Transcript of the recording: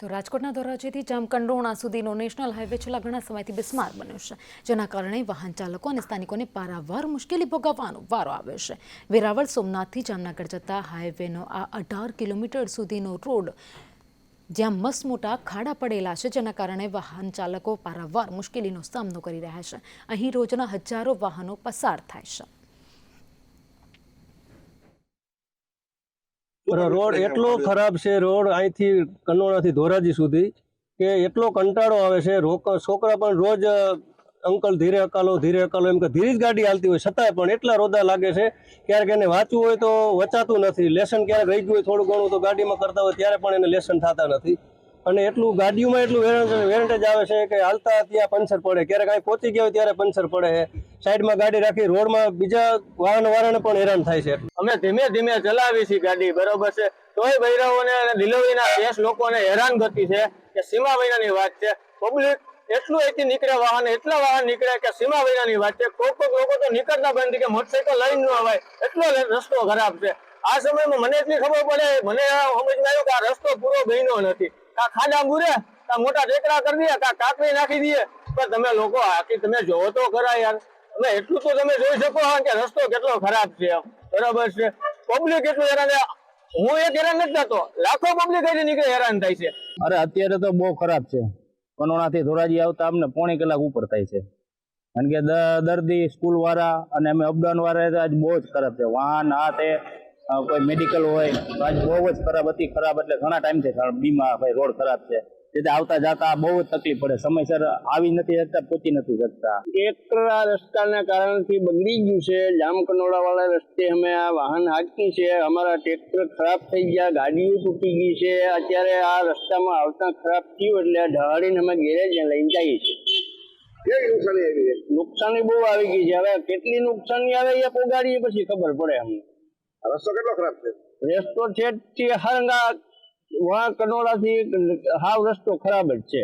તો રાજકોટના ધોરાજીથી જામકંડોણા સુધીનો નેશનલ હાઈવે છેલ્લા ઘણા સમયથી બિસ્માર બન્યો છે, જેના કારણે વાહન ચાલકો અને સ્થાનિકોને પારાવાર મુશ્કેલી ભોગવવાનો વારો આવ્યો છે. વેરાવળ, સોમનાથથી જામનગર જતા હાઈવેનો આ અઢાર કિલોમીટર સુધીનો રોડ જ્યાં મસ્ત મોટા ખાડા પડેલા છે, જેના કારણે વાહન ચાલકો પારાવાર મુશ્કેલીનો સામનો કરી રહ્યા છે. અહીં રોજના હજારો વાહનો પસાર થાય છે. રોડ એટલો ખરાબ છે રોડ અહીંથી કનોડાથી ધોરાજી સુધી કે એટલો કંટાળો આવે છે. રોક છોકરા પણ રોજ અંકલ ધીરે હકાલો ધીરે હકાલો એમ કે ધીરે જ ગાડી હાલતી હોય છતાંય પણ એટલા રોદા લાગે છે. ક્યારેક એને વાંચવું હોય તો વચાતું નથી. લેસન ક્યારેક રહી ગયું હોય થોડું ઘણું તો ગાડીમાં કરતા હોય ત્યારે પણ એને લેસન થતા નથી. અને એટલું ગાડીઓમાં એટલું વેરંટેજ આવે છે કે હાલતા ત્યાં પંચર પડે. ક્યારેક અહીં પહોંચી ગયા હોય ત્યારે પંચર પડે છે. સાઈડમાં ગાડી રાખી, રોડમાં બીજા વાહન વાળાને પણ હેરાન થાય છે. અમે ધીમે ધીમે ચલાવી છીએ ગાડી, બરોબર છે? તોય ભૈરવોને અને ડિલિવરીના કેસ લોકોને હેરાન ગતિ છે કે સીમા મહિનાની વાત છે. પબ્લિક એટલું અહીંથી નીકળે, વાહન એટલા વાહન નીકળે કે સીમા મહિનાની વાત છે. કોઈક કોઈક લોકો તો નીકળતા બંધ કે મોટરસાઇકલ લઈને ન અવાય. એટલો રસ્તો ખરાબ છે. આ સમયમાં મને એટલી ખબર પડે, મને સમજમાં આવ્યું કે આ રસ્તો પૂરો બન્યો નથી. કા ખાડા બુરે કા મોટા ટેકરા કરી દે કા કાકરી નાખી દે પણ તમે લોકો આખી તમે જોવો તો ખરા યાર. તમે એટલું તો તમે જોઈ શકો કે રસ્તો કેટલો ખરાબ છે. બરાબર છે. પબ્લિક એટલું હેરાન હું એક હેરાન નથી થતો. લાખો પબ્લિક અહીંથી નીકળે હેરાન થાય છે. અરે અત્યારે તો બહુ ખરાબ છે. કનોણાથી ધોરાજી આવતા અમને પોણી કલાક ઉપર થાય છે. કારણ કે દર્દી સ્કૂલ વાળા અને અમે અપડાઉન વાળા આજ બહુ જ ખરાબ છે. વાહન આ તે કોઈ મેડિકલ હોય તો આજ બહુ જ ખરાબ હતી ખરાબ એટલે ઘણા ટાઈમથી બીમાર બીમા ભાઈ રોડ ખરાબ છે. તેથી આવતા જાતા બહુ જ તકલીફ પડે. સમયસર આવી નથી શકતા પહોંચી નથી શકતા. એક રસ્તાના કારણથી બગડી ગયું છે. જામકનોડા વાળા રસ્તે અમે આ વાહન હાંકી છે. અમારા ટ્રેક્ટર ખરાબ થઈ ગયા ગાડીઓ તૂટી ગઈ છે. અત્યારે આ રસ્તામાં આવતા ખરાબ થયું એટલે ઢાળીને અમે ગેરેજ લઈને જઈએ છીએ. નુકસાની નુકસાની બહુ આવી ગઈ છે. હવે કેટલી નુકસાની આવે એ પોગાડીએ પછી ખબર પડે અમને. રસ્તો કેટલો ખરાબ છે? રસ્તો છે હરંગા વણા કનોડાથી હાવ રસ્તો ખરાબ જ છે.